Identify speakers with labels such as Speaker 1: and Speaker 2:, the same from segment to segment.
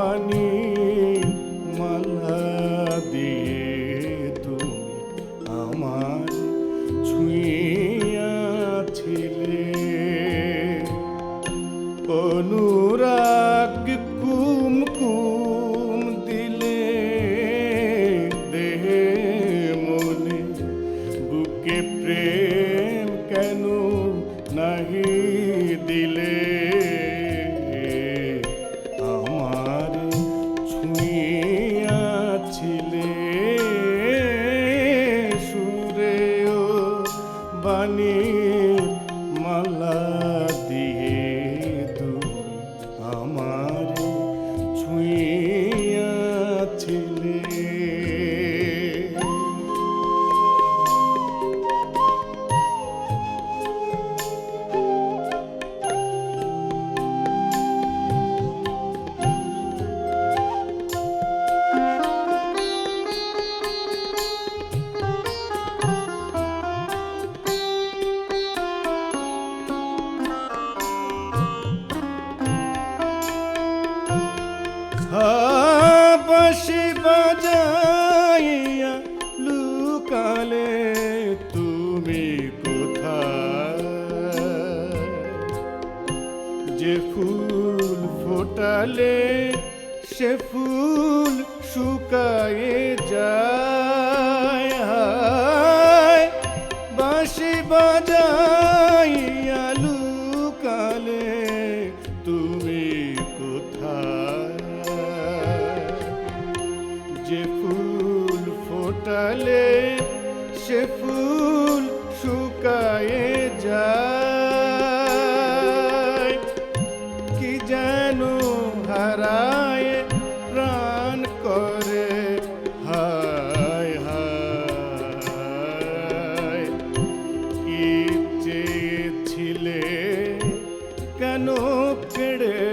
Speaker 1: বাণী মালা দিয়ে তুমি আমার ছুঁয়াছিলে অনুরাগ কুম কুম দিলে দেহে মনে বুকে প্রেম আমার ছুঁয়াছিলে ফোটালে সে ফুল শুকায়ে যায়। বাঁশি বাজাইয়া লুকালে তুমি কোথায়? যে ফুল ফোটালে সে ফুল കെടേ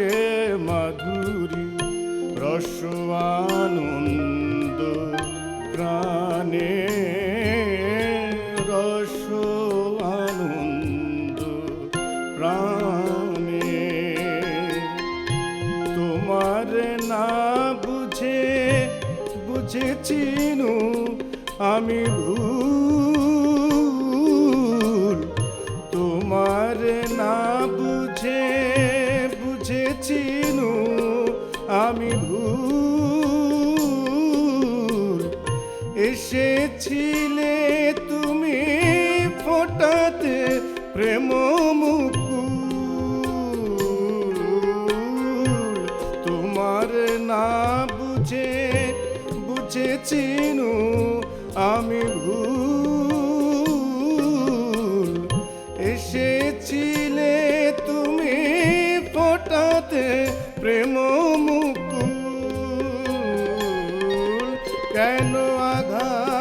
Speaker 1: সে মাধুরী রস আনন্দ প্রাণে রস আনন্দ প্রাণে। তোমার না বুঝে বুঝেছিনু আমি ভুল আমি ভুল এসেছিলে তুমি ফোটাতে প্রেম তোমার না বুঝে বুঝেছিনু আমি ভুল কেন আধা